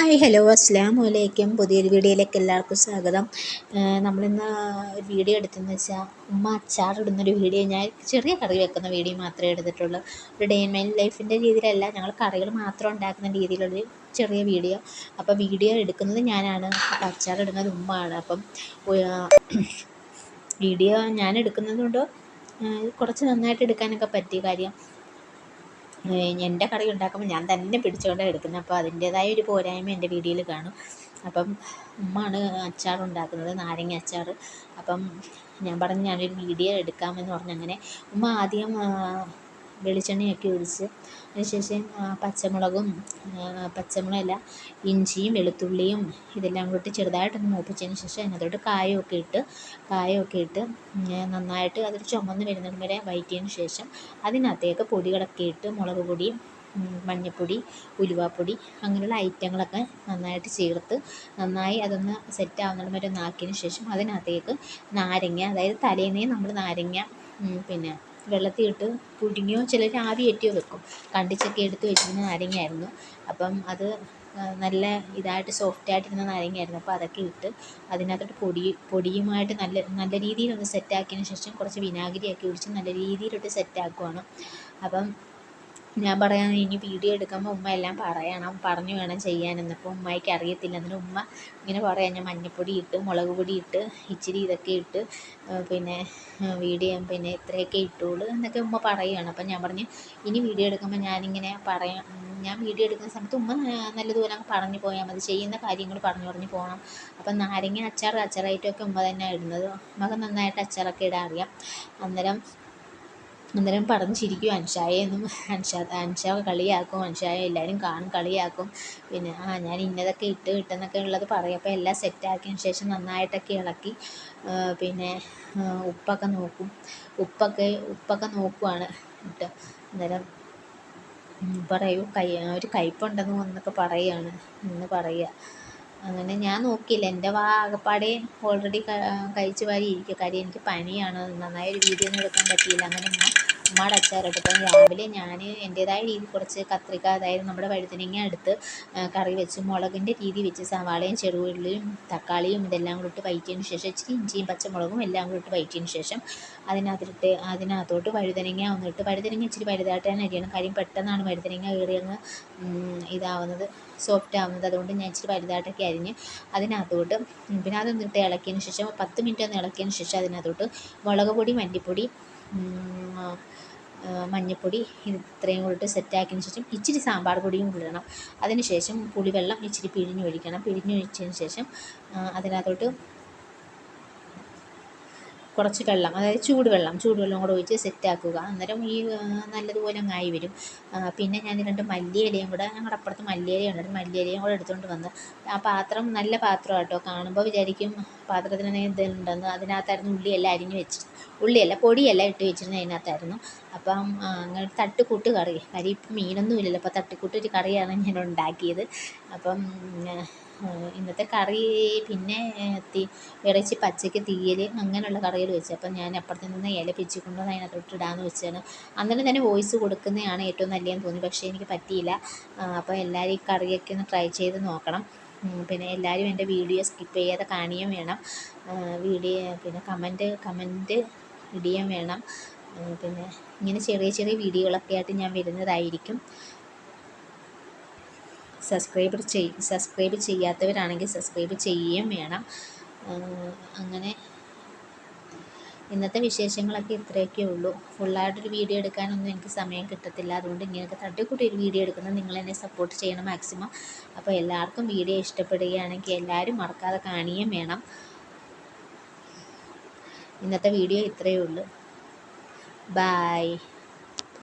Hi hello അസ്സാം വലൈക്കും പുതിയൊരു വീഡിയോയിലേക്ക് എല്ലാവർക്കും സ്വാഗതം. നമ്മളിന്ന് ഒരു വീഡിയോ എടുത്തെന്ന് വെച്ചാൽ ഉമ്മ അച്ചാറിടുന്നൊരു വീഡിയോ. ഞാൻ ചെറിയ കറി വെക്കുന്ന വീഡിയോ മാത്രമേ എടുത്തിട്ടുള്ളൂ. ഒരു ഡേ ഇൻ ലൈഫിന്റെ രീതിയിലല്ല ഞങ്ങൾ കറികൾ മാത്രം ഉണ്ടാക്കുന്ന രീതിയിലുള്ളൊരു ചെറിയ വീഡിയോ. അപ്പോൾ വീഡിയോ എടുക്കുന്നത് ഞാനാണ്. അച്ചാറിടുന്നത് ഉമ്മയാണ് അപ്പം വീഡിയോ ഞാൻ എടുക്കുന്നത് കൊണ്ട് കുറച്ച് നന്നായിട്ട് എടുക്കാനൊക്കെ പറ്റിയ കാര്യം. എന്റെ കറി ഉണ്ടാക്കുമ്പോൾ ഞാൻ തന്നെ പിടിച്ചുകൊണ്ടാണ് എടുക്കുന്നത്. അപ്പോൾ അതിന്റേതായ ഒരു പോരായ്മ എന്റെ വീഡിയോയിൽ കാണും. അപ്പം ഉമ്മയാണ് അച്ചാർ ഉണ്ടാക്കുന്നത് നാരങ്ങ അച്ചാർ. അപ്പം ഞാൻ പറഞ്ഞു ഞാനൊരു വീഡിയോ എടുക്കാമെന്ന് പറഞ്ഞു അങ്ങനെ ഉമ്മ ആദ്യം വെളിച്ചെണ്ണയൊക്കെ ഒഴിച്ച് അതിനുശേഷം പച്ചമുളകും പച്ചമുളകല്ല ഇഞ്ചിയും വെളുത്തുള്ളിയും ഇതെല്ലാം കൂടി ചെറുതായിട്ടൊന്ന് മൂപ്പിച്ചതിന് ശേഷം അതിനകത്തോട്ട് കായമൊക്കെ ഇട്ട് കായമൊക്കെ ഇട്ട് നന്നായിട്ട് അതൊരു ചുമന്ന് വരുന്നത് വരെ വഴറ്റിയതിന് ശേഷം അതിനകത്തേക്ക് പൊടികളൊക്കെ ഇട്ട് മുളക് പൊടി മഞ്ഞൾപ്പൊടി ഉലുവാപ്പൊടി അങ്ങനെയുള്ള ഐറ്റങ്ങളൊക്കെ നന്നായിട്ട് ചേർത്ത് നന്നായി അതൊന്ന് സെറ്റ് ആവുന്നിടം വരെ ഒന്ന് ആക്കിയതിന് ശേഷം അതിനകത്തേക്ക് നാരങ്ങ അതായത് തലേന്നേ നമ്മൾ നാരങ്ങ പിന്നെ വെള്ളത്തിൽ ഇട്ട് പുഴുങ്ങിയോ ചിലർ ആവി കയറ്റിയോ വെക്കും. കണ്ടിച്ചൊക്കെ എടുത്ത് വെച്ചിരുന്ന നാരങ്ങയായിരുന്നു. അപ്പം അത് നല്ല ഇതായിട്ട് സോഫ്റ്റായിട്ടിരുന്ന നാരങ്ങയായിരുന്നു. അപ്പോൾ അതൊക്കെ ഇട്ട് അതിനകത്തോട്ട് പൊടി പൊടിയുമായിട്ട് നല്ല നല്ല രീതിയിലൊന്ന് സെറ്റാക്കിയതിന് ശേഷം കുറച്ച് വിനാഗിരിയൊക്കെ ഒഴിച്ച് നല്ല രീതിയിലോട്ട് സെറ്റാക്കുവാണ് അപ്പം ഞാൻ പറയാം ഇനി വീഡിയോ എടുക്കുമ്പോൾ ഉമ്മ എല്ലാം പറയണം പറഞ്ഞു വേണം ചെയ്യാനെന്ന് അപ്പോൾ ഉമ്മയ്ക്ക് അറിയത്തില്ല. എന്നിട്ട് ഉമ്മ ഇങ്ങനെ പറയാം ഞാൻ മഞ്ഞൾപ്പൊടി ഇട്ട് മുളക് പൊടി ഇട്ട് ഇച്ചിരി ഇതൊക്കെ ഇട്ട് പിന്നെ വീഡിയോ പിന്നെ ഇത്രയൊക്കെ ഇട്ടുള്ളൂ എന്നൊക്കെ ഉമ്മ പറയുകയാണ് അപ്പം ഞാൻ പറഞ്ഞു ഇനി വീഡിയോ എടുക്കുമ്പോൾ ഞാനിങ്ങനെ പറയാം ഞാൻ വീഡിയോ എടുക്കുന്ന സമയത്ത് ഉമ്മ നല്ലതുപോലെ അങ്ങ് പറഞ്ഞു പോയാൽ മതി. ചെയ്യുന്ന കാര്യങ്ങൾ പറഞ്ഞു പറഞ്ഞു പോകണം അപ്പം നാരങ്ങ അച്ചാർ അച്ചാറായിട്ടൊക്കെ ഉമ്മ തന്നെ ഇടുന്നത്. ഉമ്മക്ക് നന്നായിട്ട് അച്ചാറൊക്കെ ഇടാൻ അറിയാം. അന്നേരം അന്നേരം പറഞ്ഞ് ചിരിക്കും. അൻഷായെന്നും അൻഷാ അൻഷ കളിയാക്കും. അൻഷായെ എല്ലാവരും കാണും കളിയാക്കും. പിന്നെ ആ ഞാൻ ഇന്നതൊക്കെ ഇട്ട് ഇട്ടെന്നൊക്കെ ഉള്ളത് പറയപ്പോൾ എല്ലാം സെറ്റാക്കിയതിന് ശേഷം നന്നായിട്ടൊക്കെ ഇളക്കി പിന്നെ ഉപ്പൊക്കെ നോക്കും. ഉപ്പൊക്കെ ഉപ്പൊക്കെ നോക്കുവാണ് ഇട്ട് അന്നേരം പറയൂ. കൈ ഒരു കയ്പ്പുണ്ടെന്ന് എന്നൊക്കെ പറയുകയാണ് എന്ന് പറയുക അങ്ങനെ ഞാൻ നോക്കിയില്ല. എന്റെ വാ ആകപ്പാടെ ഓൾറെഡി കഴിച്ച് വാരി കാര്യം എനിക്ക് പനിയാണ്. നന്നായി ഒരു വീഡിയോ ഒന്നും എടുക്കാൻ പറ്റിയില്ല. അങ്ങനെ ഞാൻ ഉമ്മാടെ അച്ചാറിട്ടപ്പം രാവിലെ ഞാൻ എന്റേതായ രീതിയിൽ കുറച്ച് കത്രിക അതായത് നമ്മുടെ വഴുതനങ്ങ എടുത്ത് കറി വെച്ച് മുളകിന്റെ രീതി വെച്ച് സവാളയും ചെറുള്ളിയും തക്കാളിയും ഇതെല്ലാം കൂടി ഇട്ട് വഴറ്റിയതിന് ശേഷം ഇച്ചിരി ഇഞ്ചിയും പച്ചമുളകും എല്ലാം കൂടി ഇട്ട് വഴറ്റിയതിന് ശേഷം അതിനകത്തിട്ട് അതിനകത്തോട്ട് വഴുതനങ്ങ ഒന്നിട്ട് വഴുതനങ്ങ ഇച്ചിരി വലുതായിട്ട് തന്നെ അരിയണം. കാര്യം പെട്ടെന്നാണ് വഴുതനങ്ങ കയറി അങ്ങ് ഇതാവുന്നത് സോഫ്റ്റ് ആവുന്നത്. അതുകൊണ്ട് ഞാൻ ഇച്ചിരി വലുതായിട്ടൊക്കെ അരിഞ്ഞ് അതിനകത്തോട്ട് പിന്നെ അതൊന്നിട്ട് ഇളക്കിയതിന് ശേഷം പത്ത് മിനിറ്റ് ഒന്ന് ഇളക്കിയതിന് ശേഷം അതിനകത്തോട്ട് മുളക് പൊടി മല്ലിപ്പൊടി മഞ്ഞൾപ്പൊടി ഇത്രയും കൂടിയിട്ട് സെറ്റാക്കിയതിന് ശേഷം ഇച്ചിരി സാമ്പാർ പൊടിയും കൂടി ഇടണം. അതിന് ശേഷം പുളിവെള്ളം ഇച്ചിരി പിഴിഞ്ഞൊഴിക്കണം പിഴിഞ്ഞൊഴിച്ചതിന് ശേഷം അതിനകത്തോട്ട് കുറച്ച് വെള്ളം അതായത് ചൂടുവെള്ളം ചൂടുവെള്ളം കൂടെ ഒഴിച്ച് സെറ്റാക്കുക അന്നേരം ഈ നല്ലതുപോലെ അങ്ങായി വരും. പിന്നെ ഞാൻ രണ്ട് മല്ലിയിലയും കൂടെ ഞങ്ങളുടെ അപ്പുറത്ത് മല്ലിയില ഉണ്ട് മല്ലിയിലയും കൂടെ എടുത്തുകൊണ്ട് വന്ന് ആ പാത്രം നല്ല പാത്രം കേട്ടോ കാണുമ്പോൾ വിചാരിക്കും പാത്രത്തിന് ഇതുണ്ടെന്ന് അതിനകത്തായിരുന്നു ഉള്ളിയെല്ലാം അരിഞ്ഞ് വെച്ച് ഉള്ളിയല്ല പൊടിയല്ല ഇട്ട് വെച്ചിരുന്നത് അതിനകത്തായിരുന്നു. അപ്പം അങ്ങനെ തട്ടുകൂട്ട് കറി കറി ഇപ്പം മീനൊന്നും ഇല്ലല്ലോ അപ്പോൾ തട്ടുകൂട്ട് ഒരു കറിയാണ് ഞാൻ ഉണ്ടാക്കിയത്. അപ്പം ഇന്നത്തെ കറി പിന്നെ ഇറച്ചി പച്ചയ്ക്ക് തീയൽ അങ്ങനെയുള്ള കറികൾ വെച്ചു. അപ്പം ഞാൻ അപ്പുറത്ത് നിന്ന് ഇല പിച്ചിക്കൊണ്ട് വന്ന് അതിനകത്തോട്ട് ഇടാമെന്ന് വെച്ചാണ്. അന്നേരം തന്നെ വോയിസ് കൊടുക്കുന്നതാണ് ഏറ്റവും നല്ലതെന്ന് തോന്നി. പക്ഷേ എനിക്ക് പറ്റിയില്ല. അപ്പോൾ എല്ലാവരും ഈ കറിയൊക്കെ ഒന്ന് ട്രൈ ചെയ്ത് നോക്കണം. പിന്നെ എല്ലാവരും എന്റെ വീഡിയോ സ്കിപ്പ് ചെയ്യാതെ കാണുകയും വേണം. വീഡിയോ പിന്നെ കമന്റ് കമന്റ് ഇടുകയും വേണം. പിന്നെ ഇങ്ങനെ ചെറിയ ചെറിയ വീഡിയോകളൊക്കെ ആയിട്ട് ഞാൻ വരുന്നതായിരിക്കും. സബ്സ്ക്രൈബർ ചെയ് സബ്സ്ക്രൈബ് ചെയ്യാത്തവരാണെങ്കിൽ സബ്സ്ക്രൈബ് ചെയ്യുകയും വേണം. അങ്ങനെ ഇന്നത്തെ വിശേഷങ്ങളൊക്കെ ഇത്രയൊക്കെ ഉള്ളൂ. ഫുള്ളായിട്ടൊരു വീഡിയോ എടുക്കാനൊന്നും എനിക്ക് സമയം കിട്ടത്തില്ല. അതുകൊണ്ട് ഇങ്ങനെയൊക്കെ തട്ടിക്കൂട്ടി ഒരു വീഡിയോ എടുക്കുന്നത് നിങ്ങൾ എന്നെ സപ്പോർട്ട് ചെയ്യണം മാക്സിമം അപ്പോൾ എല്ലാവർക്കും വീഡിയോ ഇഷ്ടപ്പെടുകയാണെങ്കിൽ എല്ലാവരും മറക്കാതെ കാണുകയും വേണം. ഇന്നത്തെ വീഡിയോ ഇത്രയേ ഉള്ളൂ. ബായ്